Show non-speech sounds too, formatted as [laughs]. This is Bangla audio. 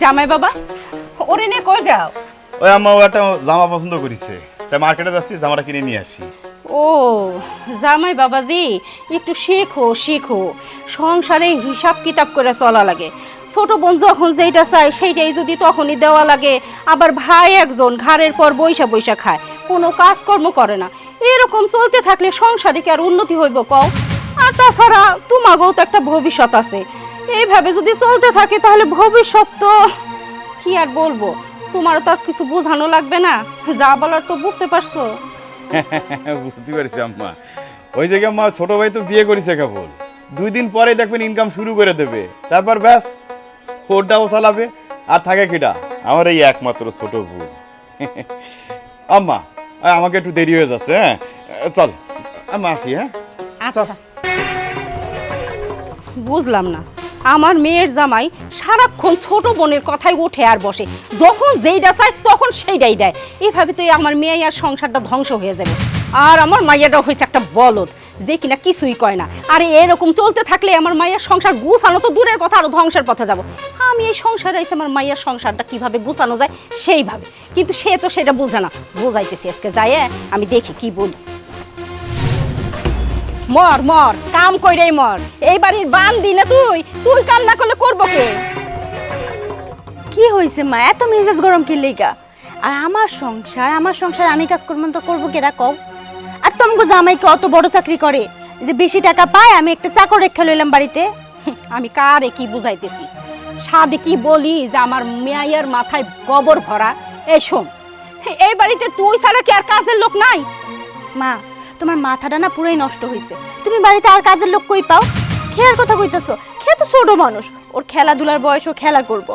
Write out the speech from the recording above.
জামাই বাবা ওরে নিয়ে কই যাও? ওই আম্মা ও একটা জামা পছন্দ করেছে। তাই মার্কেটে যাচ্ছি জামাটা কিনে নিয়ে আসি। ও জামাই বাবাজি একটু শেখো শেখো। সংসারে হিসাব কিতাব করে চলা লাগে। ছোট বোন যখন যেটা চায় সেইটাই যদি তখনই দেওয়া লাগে। আবার ভাই একজন ঘাড়ের পর বৈশা বৈশা খায় কোনো কাজকর্ম করে না। এরকম চলতে থাকলে সংসারে কি আর উন্নতি হইব কও? আর তাছাড়া তোমাকেও তো একটা ভবিষ্যৎ আছে। এইভাবে যদি চলতে থাকে তাহলে ভবিষ্যৎ তো কি আর বলব? তোমারও তো আর কিছু বোঝানো লাগবে না। যা বলার তো বুঝতে পারছ। [laughs] বুঝতে পারছি আম্মা। ওই জায়গায় আম্মা ছোট ভাই তো বিয়ে করেছে কেবল। দুই দিন পরে দেখবেন ইনকাম শুরু করে দেবে। তারপর ব্যাস ওটাও চালাবে। আর থাকে কিটা? আমার এই একমাত্র ছোট ভুল [laughs] আম্মা আমাকে একটু দেরি হয়ে যাচ্ছে হ্যাঁ? চল। আম্মা আসি হ্যাঁ? আচ্ছা। বুঝলাম না। আমার মেয়ের জামাই সারাক্ষণ ছোট বোনের কথাই ওঠে আর বসে। যখন যেইটা চায় তখন সেইটাই দেয়। এভাবে তো আমার মেয়ে আর সংসারটা ধ্বংস হয়ে যাবে। আর আমার মাইয়াটা হয়েছে একটা বলদ, যে কিনা কিছুই কয় না। আরে এরকম চলতে থাকলে আমার মাইয়ার সংসার গুছানো তো দূরের কথা, আরও ধ্বংসের পথে যাব। আমি এই সংসারে এসে আমার মাইয়ার সংসারটা কীভাবে গুছানো যায়, সেইভাবে। কিন্তু সে তো সেটা বোঝে না। বোঝাইতেছি আজকে যায় আমি দেখি কি বলি। মর মর কাম কইরে মর। এই বাড়ির বান দি না তুই তুই কাম না করলে করব কে? কি হয়েছে মা? এত মেজাজ গরম কি লেগা? আর আমার সংসার আমার সংসার আমি কাজ করব তো করব কেরা কও? আর তোমাকে জামাইকে অত বড় চাকরি করে যে বেশি টাকা পায় আমি একটা চাকর রেখে লইলাম বাড়িতে? আমি কারে কি বুঝাইতেছি? সাদে কি বলি যে আমার মেয়ের মাথায় গোবর ভরা? এই শোন এই বাড়িতে তুই ছাড়া কি আর কাজের লোক নাই? মা তোমার মাথা না পুরোই নষ্ট হয়েছে তুমি বাড়িতে আর কাজের লোক কই পাও? খেয়ার কথা কইতেছো, খেয়ে তো ছোট মানুষ। ওর খেলাধুলার বয়স ও খেলা করব।